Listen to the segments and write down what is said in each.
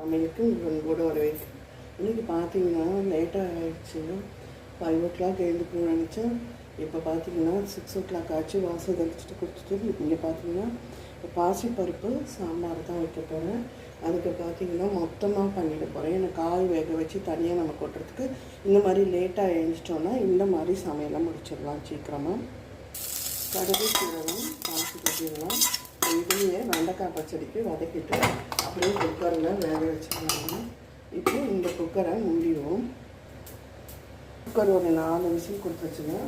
சமையலுக்கு உங்களோட வரவேற்க இன்னைக்கு பார்த்தீங்கன்னா லேட்டாக ஆயிடுச்சு. ஃபைவ் ஓ கிளாக் எழுந்துக்கணும்னு நினச்சேன். இப்போ பார்த்தீங்கன்னா சிக்ஸ் ஓ கிளாக் ஆச்சு. வாசல் தெளிச்சுட்டு கொடுத்துட்டு இங்கே பார்த்தீங்கன்னா இப்போ பாசிப்பருப்பு சாம்பார் தான் வைக்க போகிறேன் அதுக்கு பார்த்தீங்கன்னா மொத்தமாக பண்ணிட போகிறேன் எனக்கு காய் வேக வச்சு தனியாக நம்ம கொட்டுறதுக்கு இந்த மாதிரி லேட்டாக எழுந்துட்டோன்னா இந்த மாதிரி சமையலாம் முடிச்சிடலாம் சீக்கிரமாக கடுகு சீரகம் பாசி கொட்டிடலாம் இதையே வெண்டைக்காய் பச்சடிக்கு வதக்கிட்டு அப்படியே குக்கரில் வேக வச்சுக்கலாம் இப்போ இந்த குக்கரை மூடிடுவோம். குக்கர் ஒரு நாலு விசில் கொடுத்துச்சுன்னா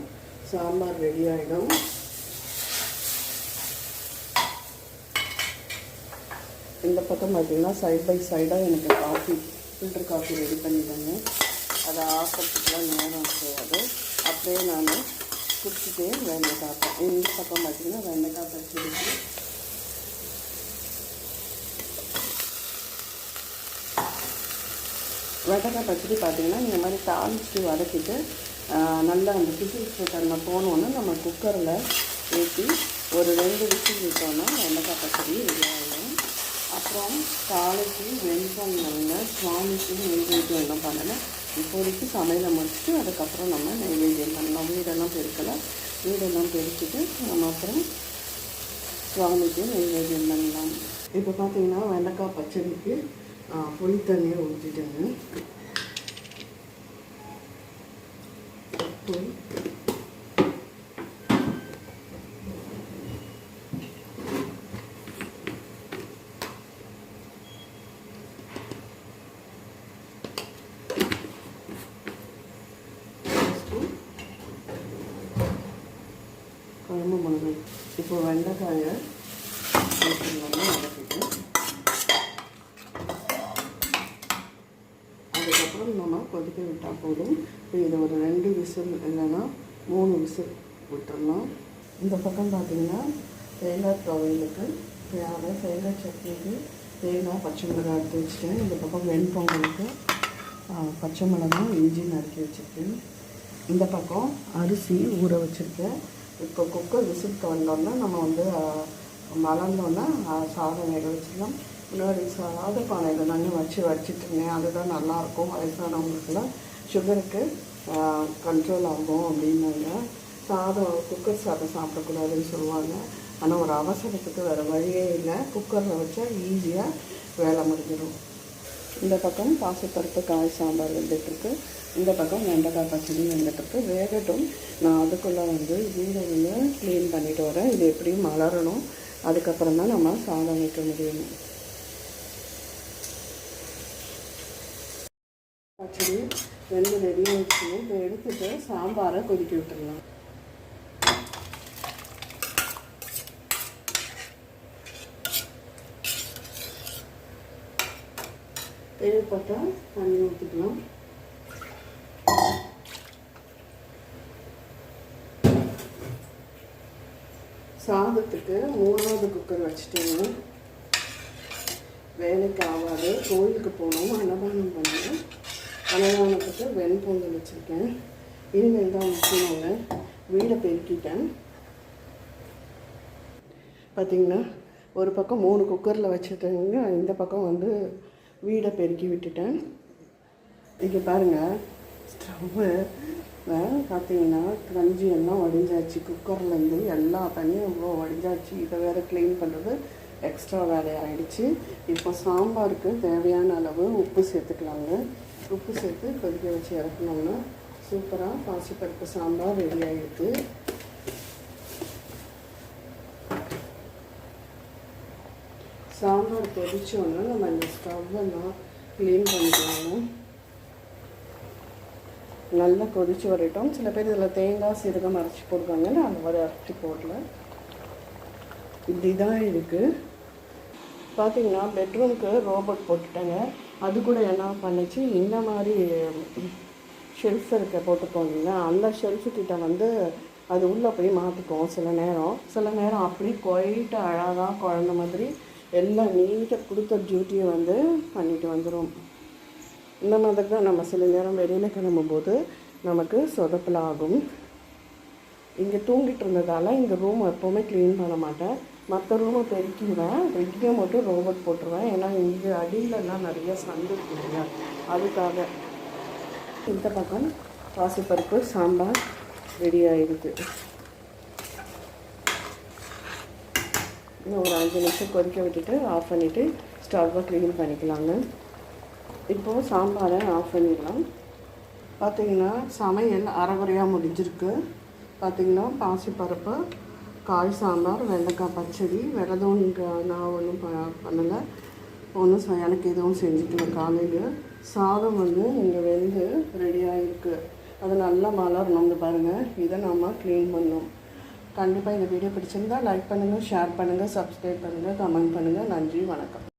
சாம்பார் ரெடி ஆகிடும் இந்த பக்கம் பார்த்தீங்கன்னா சைட் பை சைடாக எனக்கு காஃபி ஃபில்டர் காஃபி ரெடி பண்ணிவிடுங்க அதை ஆக்கிறதுக்குலாம் நேரம் கிடையாது அப்படியே நான் குடிச்சிட்டே வெண்டைக்காய் இந்த பக்கம் பார்த்திங்கன்னா வெண்டைக்காய் பச்சடிக்கு வெண்டைக்காய் பச்சடி பார்த்தீங்கன்னா இந்த மாதிரி தாளிச்சு வதக்கிட்டு நல்லா அந்த பிசில் தன்மை போனோன்னு நம்ம குக்கரில் ஏற்றி ஒரு ரெண்டு விசில் விட்டோன்னா வெண்டைக்காய் பச்சடி ரெடியாகிடும் அப்புறம் காலைக்கு வெண்பொங்கல்ங்க சுவாமிக்கு நெய்வேத்தியம் எல்லாம் பண்ணலை இப்போதைக்கு சமையலை முடிச்சுட்டு அதுக்கப்புறம் நம்ம நெய்வேத்தியம் பண்ணலாம் வீடெல்லாம் பெருக்கலை. வீடெல்லாம் பெருக்கிட்டு நம்ம அப்புறம் சுவாமிக்கு நெய்வேத்தியம் பண்ணலாம். இப்போ பார்த்தீங்கன்னா வெண்டைக்காய் பச்சடிக்கு புளி தண்ணியை ஊற்றிட்டேங்க உப்பு. குழம்பு மிளகாய் இப்போ வெண்டைக்காயை நல்லா வதக்கிட்டு அதுக்கப்புறம் நம்ம கொதிக்க விட்டால் போதும். இப்போ இதை ஒரு ரெண்டு விசில் இல்லைன்னா மூணு விசில் விட்டுடலாம் இந்த பக்கம் பார்த்தீங்கன்னா தேங்காய் துவையலுக்கு தேவை. தேங்காய் சட்னிக்கு தேங்காய் பச்சை மிளகாய் எடுத்து வச்சுட்டேன். இந்த பக்கம் வெண்பொங்கலுக்கு பச்சை மிளகாய் இஞ்சி நறுக்கி வச்சுருக்கேன். இந்த பக்கம் அரிசி ஊற வச்சுருக்கேன். இப்போ குக்கர் விசில் வந்தோம்னா நம்ம வந்து மலர்ந்தோன்னா சாதம் வேக வச்சிடலாம். முன்னாடி சாத பானையில் தாங்க வச்சு வச்சுட்டு இருந்தேன். அதுதான் நல்லாயிருக்கும் வயசானவங்களுக்குலாம் சுகருக்கு கண்ட்ரோல் ஆகும் அப்படின்னாங்க. சாதம் குக்கர் சாதம் சாப்பிடக்கூடாதுன்னு சொல்லுவாங்க. ஆனால் ஒரு அவசரத்துக்கு வேறு வழியே இல்லை. குக்கரில் வச்சா ஈஸியாக வேலை முடிஞ்சிடும். இந்த பக்கம் பாசிப்பருப்பு காய் சாம்பார் வந்துட்டுருக்கு. இந்த பக்கம் வெண்டைக்காய் பச்சடி வந்துட்டுருக்கு. வேகட்டும். நான் அதுக்குள்ளே வந்து வீடை வந்து க்ளீன் பண்ணிட்டு வரேன். இது எப்படியும் மலரணும். அதுக்கப்புறம் தான் நம்ம சாதம் வைக்க முடியும். பச்சடி வெந்து ரெடி வச்சு இதை எடுத்துட்டு சாம்பாரை கொதிக்க விட்டுடலாம். தேவைப்பட்டால் தண்ணி ஊற்றிக்கலாம் சாதத்துக்கு மூணாவது குக்கர் வச்சுட்டேங்க. வேலைக்கு ஆகாது. கோயிலுக்கு போகணும். அன்னதானம் பண்ணணும். அன்னதானத்துக்கு வெண்பொங்கல் வச்சுருக்கேன். இனிமேல் தான் முக்கியமாங்க. வீடை பெருக்கிட்டேன். பார்த்தீங்கன்னா ஒரு பக்கம் மூணு குக்கரில் வச்சுட்டேங்க இந்த பக்கம் வந்து வீடை பெருக்கி விட்டுட்டேன். இங்கே பாருங்கள் ஸ்டவ்வு. பார்த்தீங்கன்னா கஞ்சி எல்லாம் வடிஞ்சாச்சு. குக்கர்லேருந்து எல்லா தண்ணியும் இவ்வளோ வடிஞ்சாச்சு. இதை வேறு க்ளீன் பண்ணுறது எக்ஸ்ட்ரா வேலையாகிடுச்சு இப்போ சாம்பாருக்கு தேவையான அளவு உப்பு சேர்த்துக்கலாங்க. உப்பு சேர்த்து கொதிக்க வச்சு இறக்கணும்னா சூப்பராக பாசிப்பருப்பு சாம்பார் ரெடி ஆகிடுது சாம்பார் கொதிச்சோன்னா நம்ம இந்த ஸ்டவ்வெல்லாம் க்ளீன் பண்ணிக்கலாங்க. நல்லா கொதிச்சு வரட்டும். சில பேர் இதில் தேங்காய் சீரகம் அரைச்சி போடுவாங்க. நான் அந்த மாதிரி அரைச்சி போடல. இப்படி தான் இருக்குது பார்த்தீங்கன்னா பெட்ரூம்க்கு ரோபோட் போட்டுட்டேங்க. அது கூட என்ன பண்ணுச்சு? இந்த மாதிரி ஷெல்ஃப் இருக்க போட்டுக்கோங்க. இல்லைங்களா அந்த ஷெல்ஃபு கிட்ட வந்து அது உள்ளே போய் மாற்றிக்குவோம் சில நேரம். சில நேரம் அப்படி குவைட்டு அழகாக குழந்த மாதிரி எல்லாம் நீட்டாக கொடுத்த டியூட்டியை வந்து பண்ணிட்டு வந்துடும் இந்த மாதிரி தான் நம்ம சில நேரம் வெளியில் கிளம்பும்போது நமக்கு சொதப்பலாகும். இங்கே தூங்கிட்டு இருந்ததால் இந்த ரூம் எப்போவுமே க்ளீன் பண்ண மாட்டேன். மற்ற ரூமை பெருக்கிடுவேன். இங்கேயும் மட்டும் ரோபோட் போட்டுருவேன். ஏன்னா இங்கே அடியிலலாம் நிறைய சந்து இருக்கு இல்லையா? அதுக்காக. இந்த பக்கம் பாசிப்பருப்பு சாம்பார் ரெடி ஆகிடுது இன்னும் ஒரு அஞ்சு நிமிஷம் கொதிக்க விட்டுட்டு ஆஃப் பண்ணிவிட்டு ஸ்டவ்வை க்ளீன் பண்ணிக்கலாங்க. இப்போது சாம்பாரை ஆஃப் பண்ணிடலாம் பார்த்தீங்கன்னா சமையல் அரைகுறையாக முடிஞ்சிருக்கு. பார்த்தீங்கன்னா பாசிப்பருப்பு காய் சாம்பார் வெண்டைக்காய் பச்சடி வேறு எதுவும் இங்கே நான் ஒன்றும் ப பண்ணலை. ஒன்றும் எனக்கு எதுவும் செஞ்சுக்கல காலையில். சாதம் வந்து இங்கே வெந்து ரெடியாக இருக்குது அது நல்லா மலரணும் வந்து பாருங்கள் இதை நம்ம க்ளீன் பண்ணோம் கண்டிப்பாக இந்த வீடியோ பிடிச்சிருந்தா லைக் பண்ணுங்கள் ஷேர் பண்ணுங்கள் சப்ஸ்கிரைப் பண்ணுங்கள் கமெண்ட் பண்ணுங்கள் நன்றி வணக்கம்.